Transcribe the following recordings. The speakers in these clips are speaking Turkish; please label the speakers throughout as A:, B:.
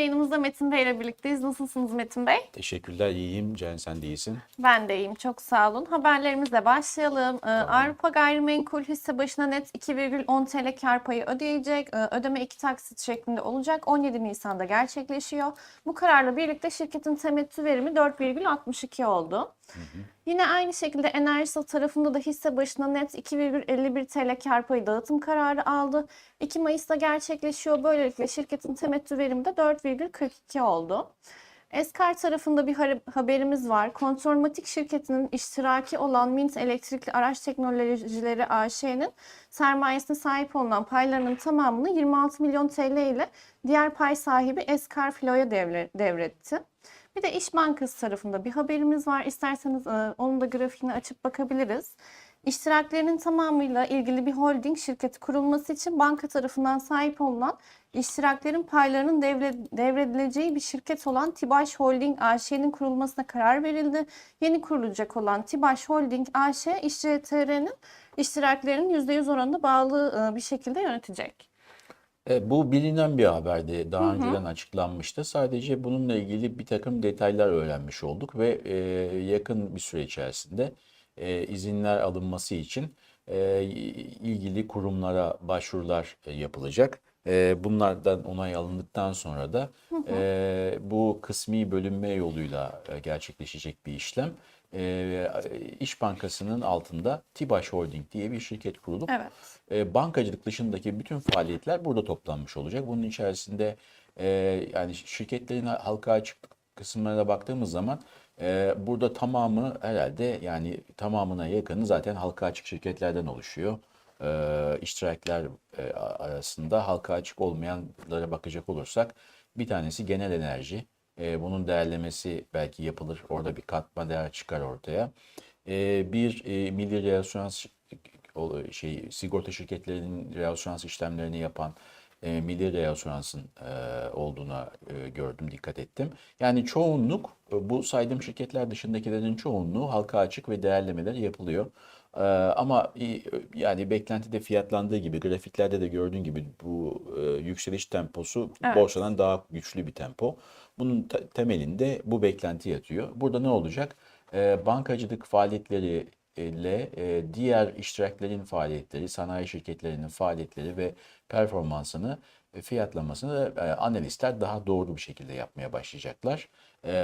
A: Yayınımızda Metin Bey ile birlikteyiz. Nasılsınız Metin Bey?
B: Teşekkürler, iyiyim. Can sen de iyisin.
A: Ben de iyiyim. Çok sağ olun. Haberlerimizle başlayalım. Ee, Avrupa Gayrimenkul hisse başına net 2,10 TL kar payı ödeyecek. Ee, ödeme iki taksit şeklinde olacak. 17 Nisan'da gerçekleşiyor. Bu kararla birlikte şirketin temettü verimi 4,62 oldu. Yine aynı şekilde Enerjisa tarafında da hisse başına net 2,51 TL kar payı dağıtım kararı aldı. 2 Mayıs'ta gerçekleşiyor. Böylelikle şirketin temettü verimi de 4,42 oldu. Eskar tarafında bir haberimiz var. Kontrolmatik şirketinin iştiraki olan Mint Elektrikli Araç Teknolojileri AŞ'nin sermayesine sahip olunan paylarının tamamını 26 milyon TL ile diğer pay sahibi Eskar devre- devretti. Bir de İş Bankası tarafında bir haberimiz var. İsterseniz e, onun da grafiğini açıp bakabiliriz. İştiraklerinin tamamıyla ilgili bir holding şirketi kurulması için banka tarafından sahip olunan iştiraklerin paylarının devre, devredileceği bir şirket olan Tibaş Holding AŞ'nin kurulmasına karar verildi. Yeni kurulacak olan Tibaş Holding AŞ İşCTR'nin iştiraklerinin %100 oranında bağlı e, bir şekilde yönetecek.
B: E, bu bilinen bir haberdi. Daha önceden açıklanmıştı. Sadece bununla ilgili bir takım detaylar öğrenmiş olduk ve e, yakın bir süre içerisinde e, izinler alınması için e, ilgili kurumlara başvurular e, yapılacak. E, bunlardan onay alındıktan sonra da e, bu kısmi bölünme yoluyla e, gerçekleşecek bir işlem. E, İş Bankası'nın altında Tibaş Holding diye bir şirket kurulup
A: Evet.
B: e, bankacılık dışındaki bütün faaliyetler burada toplanmış olacak. Bunun içerisinde e, yani şirketlerin halka açık kısımlarına baktığımız zaman e, burada tamamı herhalde yani tamamına yakını zaten halka açık şirketlerden oluşuyor. E, iştirakler e, arasında halka açık olmayanlara bakacak olursak bir tanesi genel enerji. E, bunun değerlemesi belki yapılır. Orada bir katma değer çıkar ortaya. E, bir e, milli reasürans o şey sigorta şirketlerinin reasürans işlemlerini yapan e, milli reasüransın e, olduğuna e, gördüm, dikkat ettim. Yani çoğunluk e, bu saydığım şirketler dışındakilerin çoğunluğu halka açık ve değerlemeler yapılıyor. E, ama yani beklentide fiyatlandığı gibi grafiklerde de gördüğün gibi bu e, yükseliş temposu
A: Evet.
B: borsadan daha güçlü bir tempo. Bunun te- temelinde bu beklenti yatıyor. Burada ne olacak? E, bankacılık faaliyetleri ile e, diğer iştiraklerin faaliyetleri, sanayi şirketlerinin faaliyetleri ve performansını e, fiyatlamasını e, analistler daha doğru bir şekilde yapmaya başlayacaklar. E,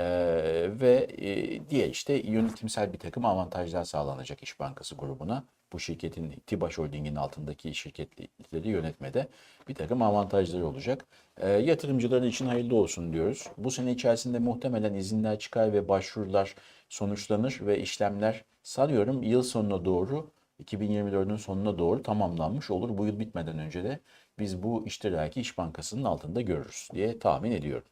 B: ve e, diğer işte yönetimsel bir takım avantajlar sağlanacak İş Bankası grubuna. Bu şirketin Tibaş Holding'in altındaki şirketleri yönetmede bir takım avantajları olacak. E, yatırımcılar için hayırlı olsun diyoruz. Bu sene içerisinde muhtemelen izinler çıkar ve başvurular sonuçlanır ve işlemler sanıyorum yıl sonuna doğru 2024'ün sonuna doğru tamamlanmış olur. Bu yıl bitmeden önce de biz bu iştiraki İş Bankası'nın altında görürüz diye tahmin ediyorum.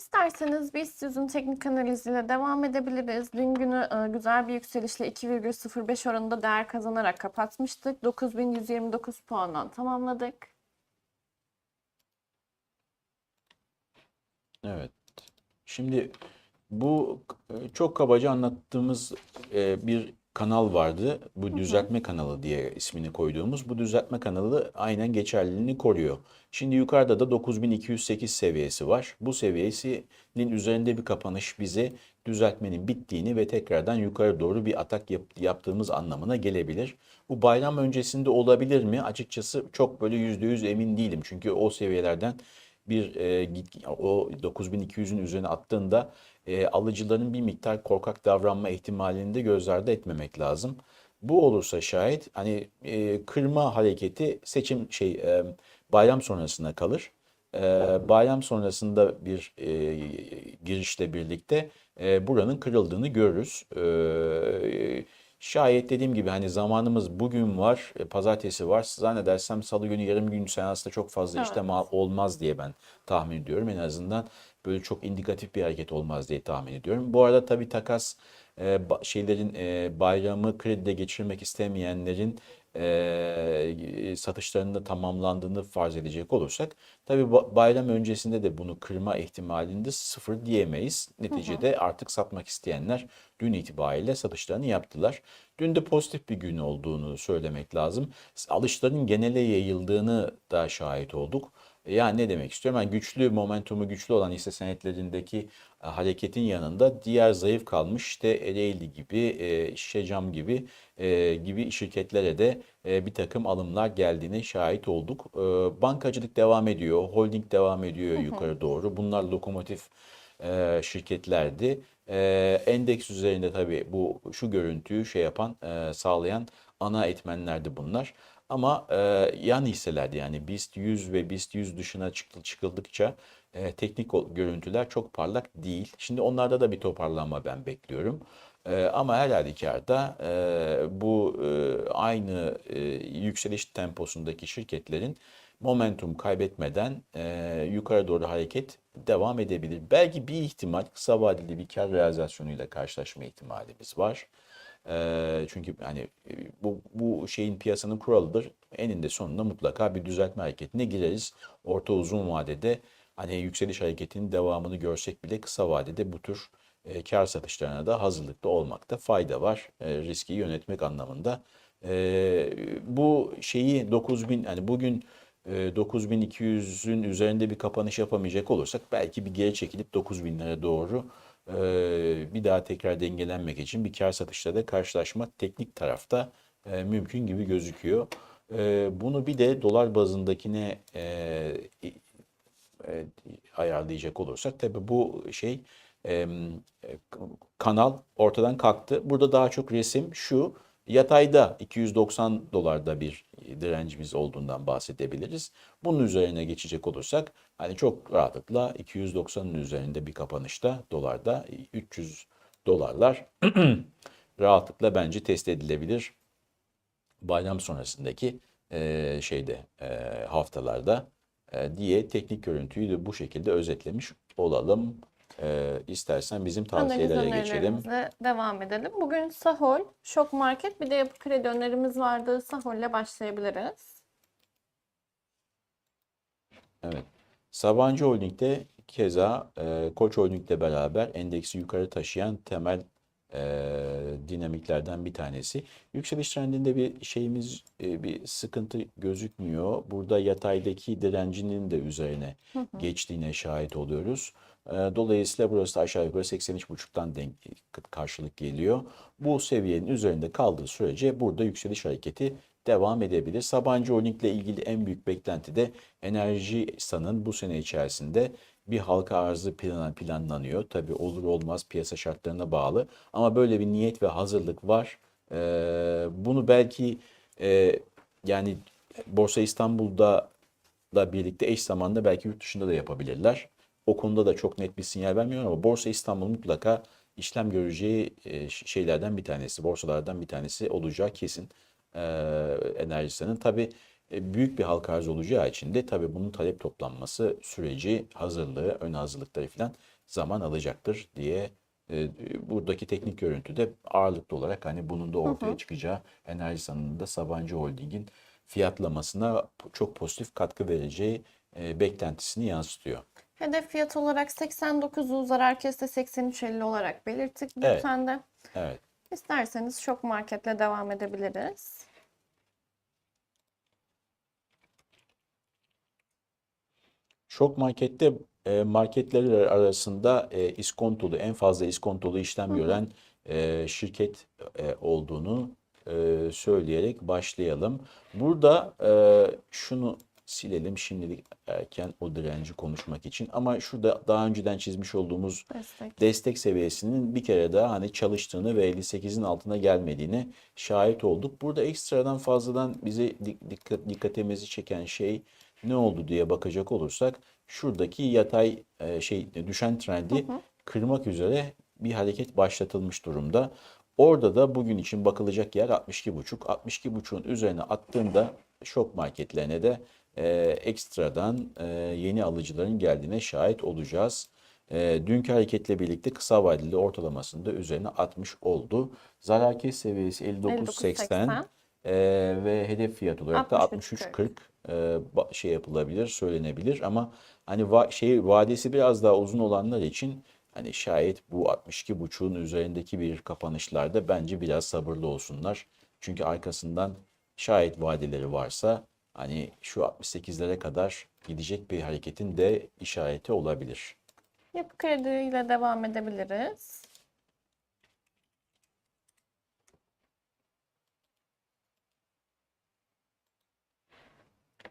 A: İsterseniz biz sizin teknik analiziyle devam edebiliriz. Dün günü e, güzel bir yükselişle 2,05 oranında değer kazanarak kapatmıştık. 9129 puandan tamamladık.
B: Evet. Şimdi bu e, çok kabaca anlattığımız e, bir kanal vardı. Bu düzeltme kanalı diye ismini koyduğumuz. Bu düzeltme kanalı aynen geçerliliğini koruyor. Şimdi yukarıda da 9208 seviyesi var. Bu seviyesinin üzerinde bir kapanış bize düzeltmenin bittiğini ve tekrardan yukarı doğru bir atak yap- yaptığımız anlamına gelebilir. Bu bayram öncesinde olabilir mi? Açıkçası çok böyle %100 emin değilim. Çünkü o seviyelerden bir e, o 9200'ün üzerine attığında e, alıcıların bir miktar korkak davranma ihtimalini de göz ardı etmemek lazım. Bu olursa şayet hani e, kırma hareketi seçim şey e, bayram sonrasına kalır. E, bayram sonrasında bir e, girişle birlikte e, buranın kırıldığını görürüz. E, şayet dediğim gibi hani zamanımız bugün var, e, pazartesi var. Zannedersem salı günü yarım gün seansta çok fazla
A: Evet.
B: işlem olmaz diye ben tahmin ediyorum. En azından böyle çok indikatif bir hareket olmaz diye tahmin ediyorum. Bu arada tabii takas e, şeylerin e, bayramı kredide geçirmek istemeyenlerin e, satışlarının da tamamlandığını farz edecek olursak tabii ba- bayram öncesinde de bunu kırma ihtimalinde sıfır diyemeyiz. Neticede artık satmak isteyenler dün itibariyle satışlarını yaptılar. Dün de pozitif bir gün olduğunu söylemek lazım. Alışların genele yayıldığını da şahit olduk. Yani ne demek istiyorum? Yani güçlü, momentumu güçlü olan hisse senetlerindeki e, hareketin yanında diğer zayıf kalmış işte Ereğli gibi, e, Şişecam gibi e, gibi şirketlere de e, bir takım alımlar geldiğine şahit olduk. E, bankacılık devam ediyor, holding devam ediyor yukarı doğru. Bunlar lokomotif e, şirketlerdi. E, endeks üzerinde tabii bu şu görüntüyü şey yapan, e, sağlayan ana etmenlerdi bunlar. Ama e, yan hisselerdi yani BIST 100 ve BIST 100 dışına çıktı, çıkıldıkça e, teknik görüntüler çok parlak değil. Şimdi onlarda da bir toparlanma ben bekliyorum. E, ama her halükarda e, bu e, aynı e, yükseliş temposundaki şirketlerin momentum kaybetmeden e, yukarı doğru hareket devam edebilir. Belki bir ihtimal kısa vadeli bir kar realizasyonuyla karşılaşma ihtimalimiz var. Çünkü hani bu, bu şeyin piyasanın kuralıdır. Eninde sonunda mutlaka bir düzeltme hareketine gireriz. Orta uzun vadede hani yükseliş hareketinin devamını görsek bile kısa vadede bu tür e, kar satışlarına da hazırlıklı olmakta fayda var. E, riski yönetmek anlamında. E, bu şeyi 9000 hani bugün e, 9200'ün üzerinde bir kapanış yapamayacak olursak belki bir geri çekilip 9000'lere doğru bir daha tekrar dengelenmek için bir kar satışla da karşılaşma teknik tarafta e, mümkün gibi gözüküyor. E, bunu bir de dolar bazındakine e, e, ayarlayacak olursak tabii bu şey kanal ortadan kalktı. Burada daha çok resim şu yatayda 290 dolarda bir direncimiz olduğundan bahsedebiliriz. Bunun üzerine geçecek olursak hani çok rahatlıkla 290'ın üzerinde bir kapanışta dolarda 300 dolarlar rahatlıkla bence test edilebilir bayram sonrasındaki e, şeyde e, haftalarda e, diye teknik görüntüyü de bu şekilde özetlemiş olalım. E, istersen bizim
A: Analiz
B: tavsiyelere geçelim.
A: devam edelim. Bugün Sahol, Şok Market, bir de Yapı Kredi önerimiz vardı. Sahol'le başlayabiliriz.
B: Evet. Sabancı Holding'de keza e, Koç Holding'le beraber endeksi yukarı taşıyan temel e, dinamiklerden bir tanesi. Yükseliş trendinde bir şeyimiz, e, bir sıkıntı gözükmüyor. Burada yataydaki direncinin de üzerine geçtiğine şahit oluyoruz. E, dolayısıyla burası aşağı yukarı 83.5'tan denk karşılık geliyor. Bu seviyenin üzerinde kaldığı sürece burada yükseliş hareketi devam edebilir. Sabancı Holding ile ilgili en büyük beklenti de Enerjisan'ın bu sene içerisinde bir halka arzı plan, planlanıyor. Tabii olur olmaz piyasa şartlarına bağlı ama böyle bir niyet ve hazırlık var. Ee, bunu belki e, yani Borsa İstanbul'da da birlikte eş zamanda belki yurt dışında da yapabilirler. O konuda da çok net bir sinyal vermiyorum ama Borsa İstanbul mutlaka işlem göreceği e, şeylerden bir tanesi, borsalardan bir tanesi olacağı kesin e, Enerjisan'ın. Tabii e, büyük bir halka arz olacağı için de tabii bunun talep toplanması süreci, hazırlığı, ön hazırlıkları falan zaman alacaktır diye e, buradaki teknik görüntüde ağırlıklı olarak hani bunun da ortaya çıkacağı Enerjisan'ın da Sabancı Holding'in fiyatlamasına çok pozitif katkı vereceği e, beklentisini yansıtıyor.
A: Hedef fiyat olarak 89'u zarar kesse 83.50 olarak belirttik
B: Evet.
A: bültende.
B: Evet.
A: İsterseniz Şok Market'le devam edebiliriz.
B: Şok markette e, marketler arasında e, iskontolu en fazla iskontolu işlem gören e, şirket e, olduğunu e, söyleyerek başlayalım. Burada e, şunu silelim şimdilik erken o direnci konuşmak için ama şurada daha önceden çizmiş olduğumuz
A: Destek.
B: destek seviyesinin bir kere daha hani çalıştığını ve 58'in altına gelmediğine şahit olduk. Burada ekstradan fazladan bize dik- dikkat, dikkatimizi çeken şey ne oldu diye bakacak olursak şuradaki yatay e, şey düşen trendi kırmak üzere bir hareket başlatılmış durumda. Orada da bugün için bakılacak yer 62.5. 62.5'un üzerine attığında şok marketlerine de e, ekstradan e, yeni alıcıların geldiğine şahit olacağız. E, dünkü hareketle birlikte kısa vadeli ortalamasında üzerine 60 oldu. Zarar kes seviyesi 59.80
A: 59.80.
B: e, ve hedef fiyat olarak da
A: 63.40.
B: 63.40 e, şey yapılabilir, söylenebilir ama hani va- şey vadesi biraz daha uzun olanlar için hani şayet bu 62.5'un üzerindeki bir kapanışlarda bence biraz sabırlı olsunlar. Çünkü arkasından şayet vadeleri varsa hani şu 68'lere kadar gidecek bir hareketin de işareti olabilir.
A: Yapı kredi ile devam edebiliriz.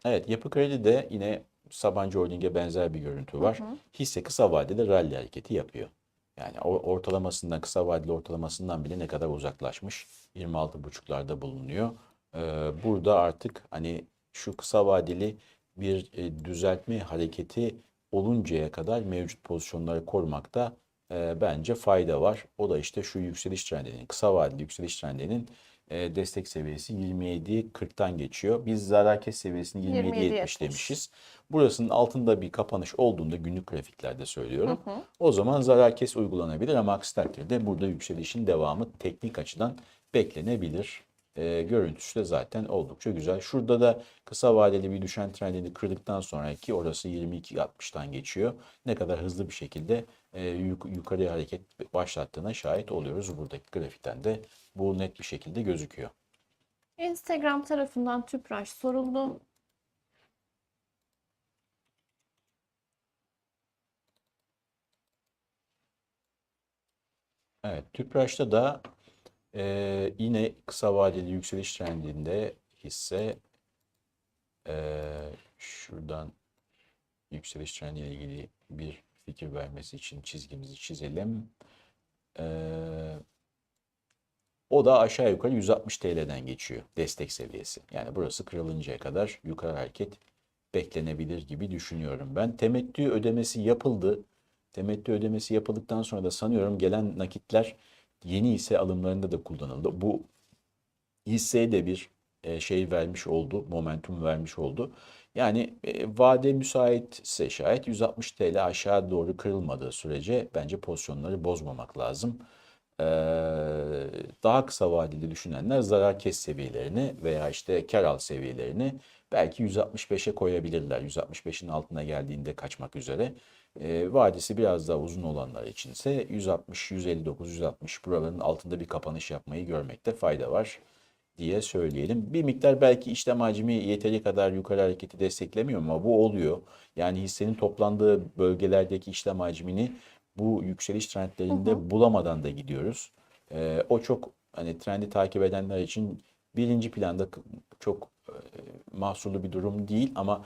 B: Evet, Yapı Kredi'de yine Sabancı Holding'e benzer bir görüntü var. Hisse kısa vadede rally hareketi yapıyor. Yani o ortalamasından, kısa vadeli ortalamasından bile ne kadar uzaklaşmış. 26,5'larda bulunuyor. Ee, burada artık hani şu kısa vadeli bir e, düzeltme hareketi oluncaya kadar mevcut pozisyonları korumakta e, bence fayda var. O da işte şu yükseliş trendinin, kısa vadeli yükseliş trendinin e, destek seviyesi 27.40'tan geçiyor. Biz zarar kes seviyesini 27.70
A: 27.70.
B: demişiz. Burasının altında bir kapanış olduğunda günlük grafiklerde söylüyorum. O zaman zarar kes uygulanabilir ama aksi takdirde burada yükselişin devamı teknik açıdan beklenebilir. E, görüntüsü de zaten oldukça güzel. Şurada da kısa vadeli bir düşen trendini kırdıktan sonraki orası 22.60'tan geçiyor. Ne kadar hızlı bir şekilde e, yuk- yukarıya hareket başlattığına şahit oluyoruz. Buradaki grafikten de bu net bir şekilde gözüküyor.
A: Instagram tarafından Tüpraş soruldu.
B: Evet, Tüpraş'ta da e, yine kısa vadeli yükseliş trendinde hisse e, şuradan yükseliş trendiyle ilgili bir fikir vermesi için çizgimizi çizelim. E, o da aşağı yukarı 160 TL'den geçiyor destek seviyesi. Yani burası kırılıncaya kadar yukarı hareket beklenebilir gibi düşünüyorum ben. Temettü ödemesi yapıldı. Temettü ödemesi yapıldıktan sonra da sanıyorum gelen nakitler yeni hisse alımlarında da kullanıldı. Bu hisseye de bir e, şey vermiş oldu, momentum vermiş oldu. Yani e, vade müsaitse şayet 160 TL aşağı doğru kırılmadığı sürece bence pozisyonları bozmamak lazım. Ee, daha kısa vadeli düşünenler zarar kes seviyelerini veya işte kar al seviyelerini belki 165'e koyabilirler. 165'in altına geldiğinde kaçmak üzere. Ee, vadesi biraz daha uzun olanlar içinse 160, 159, 160 buraların altında bir kapanış yapmayı görmekte fayda var diye söyleyelim. Bir miktar belki işlem hacmi yeteri kadar yukarı hareketi desteklemiyor ama bu oluyor. Yani hissenin toplandığı bölgelerdeki işlem hacmini bu yükseliş trendlerinde bulamadan da gidiyoruz. Ee, o çok hani trendi takip edenler için birinci planda çok e, mahsurlu bir durum değil ama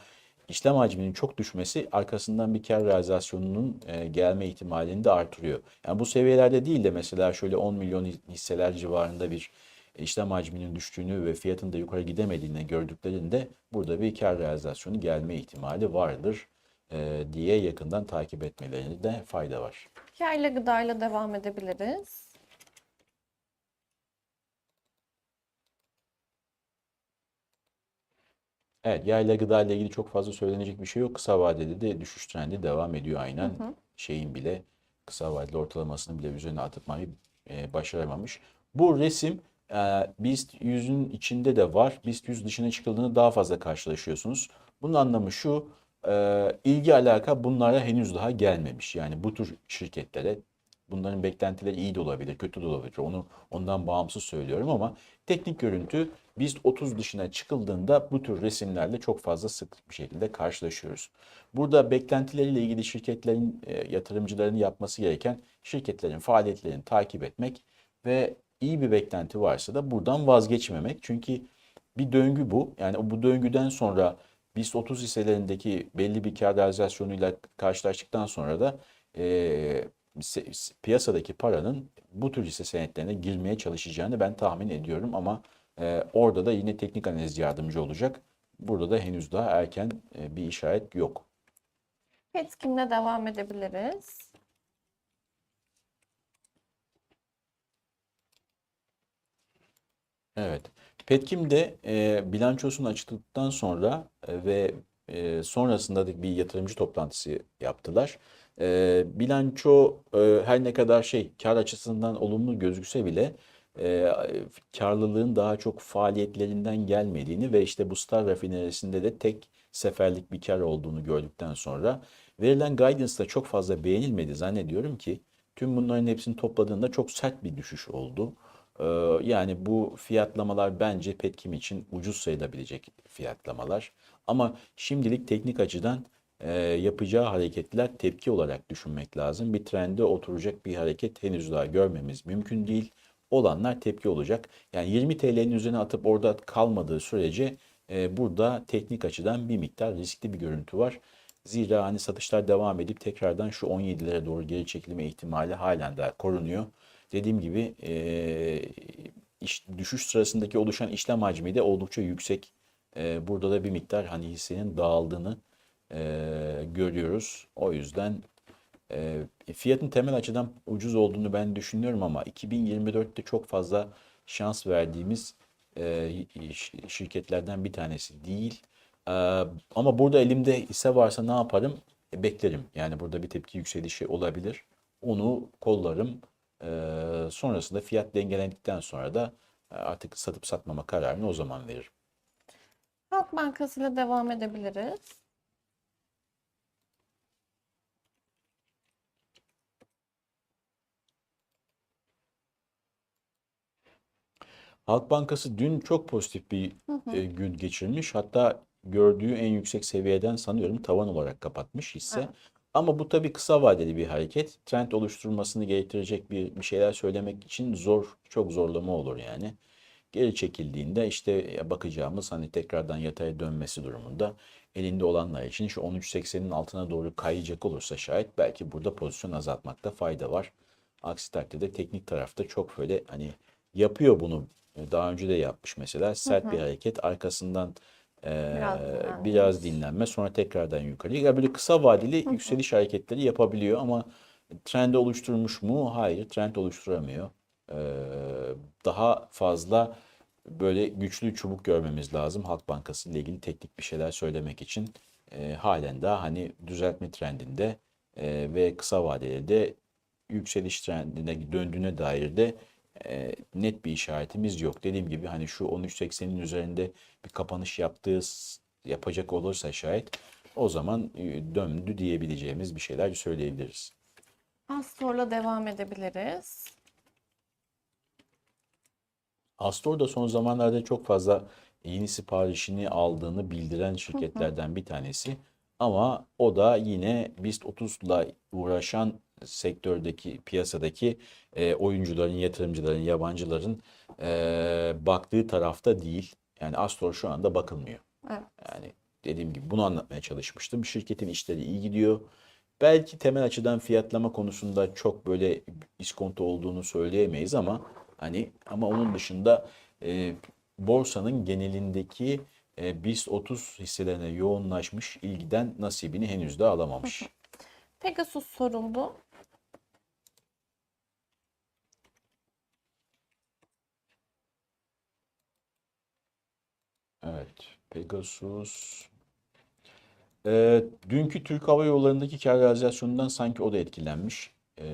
B: işlem hacminin çok düşmesi arkasından bir kar realizasyonunun e, gelme ihtimalini de artırıyor. Yani bu seviyelerde değil de mesela şöyle 10 milyon hisseler civarında bir işlem hacminin düştüğünü ve fiyatın da yukarı gidemediğini gördüklerinde burada bir kar realizasyonu gelme ihtimali vardır e, diye yakından takip etmelerinde fayda var.
A: Yayla gıdayla devam edebiliriz.
B: Evet, yayla gıda ile ilgili çok fazla söylenecek bir şey yok. Kısa vadede de düşüş trendi devam ediyor aynen. Şeyin bile kısa vadeli ortalamasını bile üzerine atmayı e, başaramamış. Bu resim e, BIST 100'ün içinde de var. BIST 100 dışına çıkıldığında daha fazla karşılaşıyorsunuz. Bunun anlamı şu, e, ilgi alaka bunlara henüz daha gelmemiş. Yani bu tür şirketlere bunların beklentileri iyi de olabilir, kötü de olabilir. Onu ondan bağımsız söylüyorum ama teknik görüntü BIST 30 dışına çıkıldığında bu tür resimlerle çok fazla sık bir şekilde karşılaşıyoruz. Burada beklentileriyle ilgili şirketlerin, e, yatırımcıların yapması gereken şirketlerin faaliyetlerini takip etmek ve iyi bir beklenti varsa da buradan vazgeçmemek. Çünkü bir döngü bu. Yani bu döngüden sonra BIST 30 hisselerindeki belli bir kar realizasyonuyla karşılaştıktan sonra da e, piyasadaki paranın bu tür hisse senetlerine girmeye çalışacağını ben tahmin ediyorum ama e, orada da yine teknik analiz yardımcı olacak. Burada da henüz daha erken e, bir işaret yok.
A: Petkim'le devam edebiliriz.
B: Evet. Petkim de e, bilançosunu açıkladıktan sonra e, ve e, sonrasında da bir yatırımcı toplantısı yaptılar. E, bilanço e, her ne kadar şey kar açısından olumlu gözükse bile e, karlılığın daha çok faaliyetlerinden gelmediğini ve işte bu Star rafinerisinde de tek seferlik bir kar olduğunu gördükten sonra verilen guidance da çok fazla beğenilmedi zannediyorum ki tüm bunların hepsini topladığında çok sert bir düşüş oldu. Ee, yani bu fiyatlamalar bence Petkim için ucuz sayılabilecek fiyatlamalar. Ama şimdilik teknik açıdan e, yapacağı hareketler tepki olarak düşünmek lazım. Bir trende oturacak bir hareket henüz daha görmemiz mümkün değil. Olanlar tepki olacak. Yani 20 TL'nin üzerine atıp orada kalmadığı sürece e, burada teknik açıdan bir miktar riskli bir görüntü var. Zira hani satışlar devam edip tekrardan şu 17'lere doğru geri çekilme ihtimali halen daha korunuyor. Dediğim gibi e, iş, düşüş sırasındaki oluşan işlem hacmi de oldukça yüksek. E, burada da bir miktar hani hissenin dağıldığını e, görüyoruz. O yüzden e, fiyatın temel açıdan ucuz olduğunu ben düşünüyorum ama 2024'te çok fazla şans verdiğimiz e, şirketlerden bir tanesi değil. E, ama burada elimde hisse varsa ne yaparım? E, beklerim. Yani burada bir tepki yükselişi olabilir. Onu kollarım. E, sonrasında fiyat dengelendikten sonra da e, artık satıp satmama kararını o zaman veririm.
A: Halk Bankası ile devam edebiliriz.
B: Halk Bankası dün çok pozitif bir e, gün geçirmiş. Hatta gördüğü en yüksek seviyeden sanıyorum tavan olarak kapatmış hisse.
A: Evet.
B: Ama bu tabii kısa vadeli bir hareket. Trend oluşturmasını gerektirecek bir, bir şeyler söylemek için zor, çok zorlama olur yani. Geri çekildiğinde işte bakacağımız hani tekrardan yataya dönmesi durumunda elinde olanlar için şu 13.80'in altına doğru kayacak olursa şayet belki burada pozisyon azaltmakta fayda var. Aksi takdirde teknik tarafta çok böyle hani yapıyor bunu daha önce de yapmış mesela sert bir hareket arkasından eee,
A: Biraz dinlenme.
B: biraz dinlenme sonra tekrardan yukarı. Ya böyle kısa vadeli yükseliş hareketleri yapabiliyor ama trend oluşturmuş mu? Hayır, trend oluşturamıyor. Eee, daha fazla böyle güçlü çubuk görmemiz lazım Halk Bankası ile ilgili teknik bir şeyler söylemek için. Eee, halen daha hani düzeltme trendinde eee, ve kısa vadeli de yükseliş trendine döndüğüne dair de e, net bir işaretimiz yok. Dediğim gibi hani şu 13.80'in üzerinde bir kapanış yaptığı yapacak olursa şayet o zaman döndü diyebileceğimiz bir şeyler söyleyebiliriz.
A: Astor'la devam edebiliriz.
B: Astor da son zamanlarda çok fazla yeni siparişini aldığını bildiren şirketlerden bir tanesi. Ama o da yine BIST 30'la uğraşan sektördeki piyasadaki e, oyuncuların, yatırımcıların, yabancıların e, baktığı tarafta değil. Yani Astor şu anda bakılmıyor.
A: Evet.
B: Yani dediğim gibi bunu anlatmaya çalışmıştım. Şirketin işleri iyi gidiyor. Belki temel açıdan fiyatlama konusunda çok böyle iskonto olduğunu söyleyemeyiz ama hani ama onun dışında e, borsanın genelindeki e, BIST 30 hisselerine yoğunlaşmış ilgiden nasibini henüz de alamamış.
A: Pegasus soruldu.
B: Evet, Pegasus. Ee, dünkü Türk Hava Yolları'ndaki kar realizasyonundan sanki o da etkilenmiş. Ee,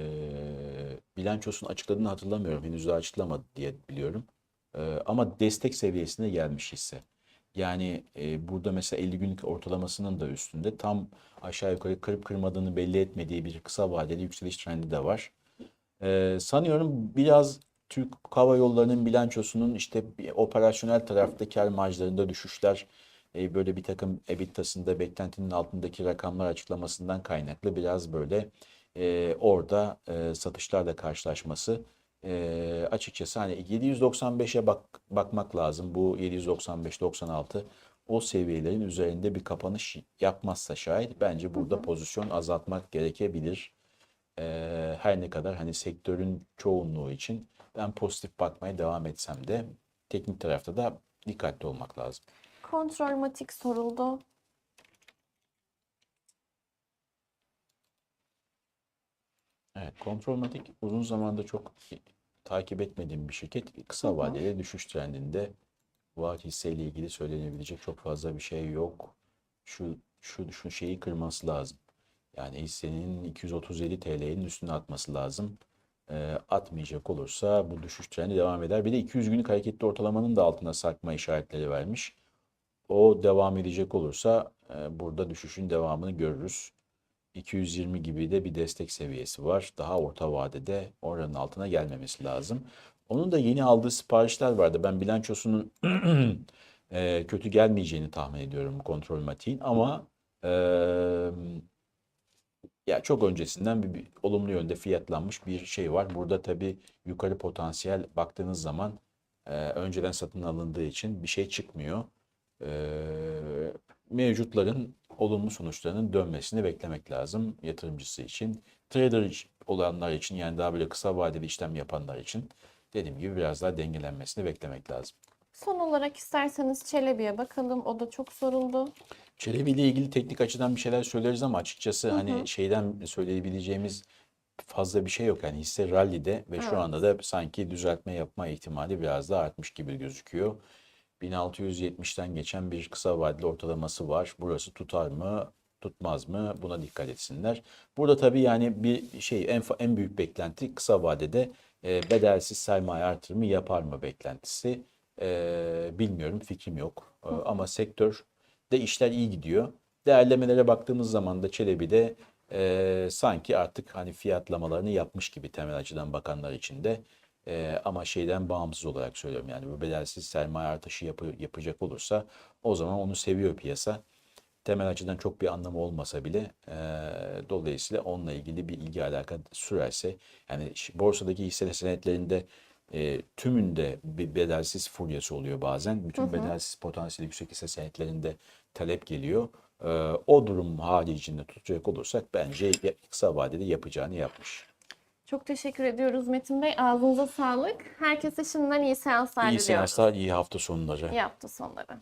B: bilançosunu açıkladığını hatırlamıyorum. Henüz daha açıklamadı diye biliyorum. Ee, ama destek seviyesine gelmiş hisse. Yani e, burada mesela 50 günlük ortalamasının da üstünde tam aşağı yukarı kırıp kırmadığını belli etmediği bir kısa vadeli yükseliş trendi de var. Ee, sanıyorum biraz Türk Hava Yolları'nın bilançosunun işte operasyonel tarafta kar marjlarında düşüşler, e, böyle bir takım EBITDA'sında beklentinin altındaki rakamlar açıklamasından kaynaklı biraz böyle e, orada e, satışlarla karşılaşması e, açıkçası hani 795'e bak, bakmak lazım. Bu 795-96 o seviyelerin üzerinde bir kapanış yapmazsa şayet bence burada pozisyon azaltmak gerekebilir. Eee, her ne kadar hani sektörün çoğunluğu için ben pozitif bakmaya devam etsem de teknik tarafta da dikkatli olmak lazım.
A: Kontrolmatik soruldu.
B: Evet, Kontrolmatik uzun zamanda çok takip etmediğim bir şirket. Kısa vadeli düşüş trendinde bu hisseyle ilgili söylenebilecek çok fazla bir şey yok. Şu şu şu şeyi kırması lazım. Yani hissenin 237 TL'nin üstüne atması lazım. Ee, atmayacak olursa bu düşüş trendi devam eder. Bir de 200 günlük hareketli ortalamanın da altına sarkma işaretleri vermiş. O devam edecek olursa e, burada düşüşün devamını görürüz. 220 gibi de bir destek seviyesi var. Daha orta vadede oranın altına gelmemesi lazım. Onun da yeni aldığı siparişler vardı. Ben bilançosunun e, kötü gelmeyeceğini tahmin ediyorum kontrol matiğin ama e, ya çok öncesinden bir, bir olumlu yönde fiyatlanmış bir şey var. Burada tabii yukarı potansiyel baktığınız zaman e, önceden satın alındığı için bir şey çıkmıyor. E, mevcutların olumlu sonuçlarının dönmesini beklemek lazım yatırımcısı için. Trader olanlar için yani daha böyle kısa vadeli işlem yapanlar için dediğim gibi biraz daha dengelenmesini beklemek lazım.
A: Son olarak isterseniz Çelebi'ye bakalım. O da çok soruldu.
B: Çelebi ile ilgili teknik açıdan bir şeyler söyleriz ama açıkçası hani şeyden söyleyebileceğimiz fazla bir şey yok. Yani hisse rallide ve şu anda da sanki düzeltme yapma ihtimali biraz daha artmış gibi gözüküyor. 1670'ten geçen bir kısa vadeli ortalaması var. Burası tutar mı, tutmaz mı? Buna dikkat etsinler. Burada tabii yani bir şey en en büyük beklenti kısa vadede e, bedelsiz sermaye artırımı yapar mı beklentisi. E, bilmiyorum, fikrim yok. E, ama sektör de işler iyi gidiyor. Değerlemelere baktığımız zaman da Çelebi'de e, sanki artık hani fiyatlamalarını yapmış gibi temel açıdan bakanlar için de E, ama şeyden bağımsız olarak söylüyorum yani bu bedelsiz sermaye artışı yapı- yapacak olursa o zaman onu seviyor piyasa. Temel açıdan çok bir anlamı olmasa bile e, dolayısıyla onunla ilgili bir ilgi alaka sürerse yani borsadaki hisse senetlerinde e, tümünde bir bedelsiz furyası oluyor bazen. Bütün bedelsiz potansiyeli yüksek hisse senetlerinde talep geliyor. E, o durum haricinde tutacak olursak bence kısa vadede yapacağını yapmış.
A: Çok teşekkür ediyoruz Metin Bey. Ağzınıza sağlık. Herkese şimdiden iyi seanslar
B: İyi
A: diliyoruz.
B: seanslar, iyi hafta sonları.
A: İyi hafta sonları.